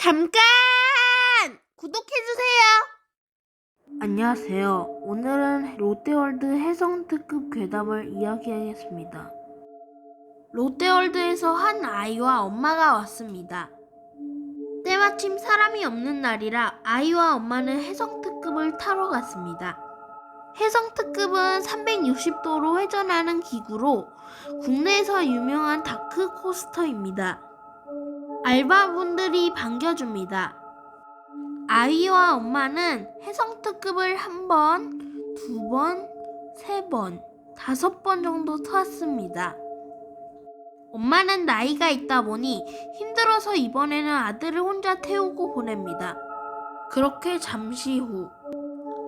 잠깐! 구독해주세요. 안녕하세요. 오늘은 롯데월드 해성 특급 괴담을 이야기하겠습니다. 롯데월드에서 한 아이와 엄마가 왔습니다. 때마침 사람이 없는 날이라 아이와 엄마는 해성특급을 타러 갔습니다. 해성특급은 360도로 회전하는 기구로 국내에서 유명한 다크 코스터입니다. 알바분들이 반겨줍니다. 아이와 엄마는 해성특급을 한 번, 두 번, 세 번, 다섯 번 정도 탔습니다. 엄마는 나이가 있다 보니 힘들어서 이번에는 아들을 혼자 태우고 보냅니다. 그렇게 잠시 후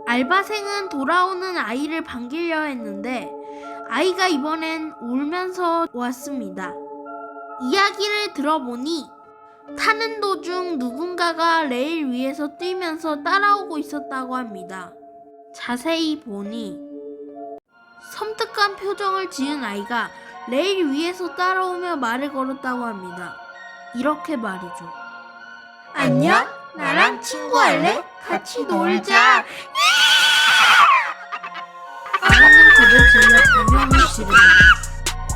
알바생은 돌아오는 아이를 반기려 했는데 아이가 이번엔 울면서 왔습니다. 이야기를 들어보니 타는 도중 누군가가 레일 위에서 뛰면서 따라오고 있었다고 합니다. 자세히 보니 섬뜩한 표정을 지은 아이가 레일 위에서 따라오며 말을 걸었다고 합니다. 이렇게 말이죠. 안녕? 나랑 친구할래? 같이 놀자. 아이는 그를 들려 비명을 지릅니다.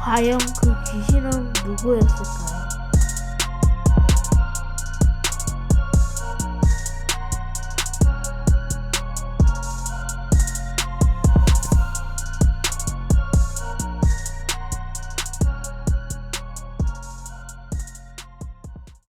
과연 그 귀신은 누구였을까요?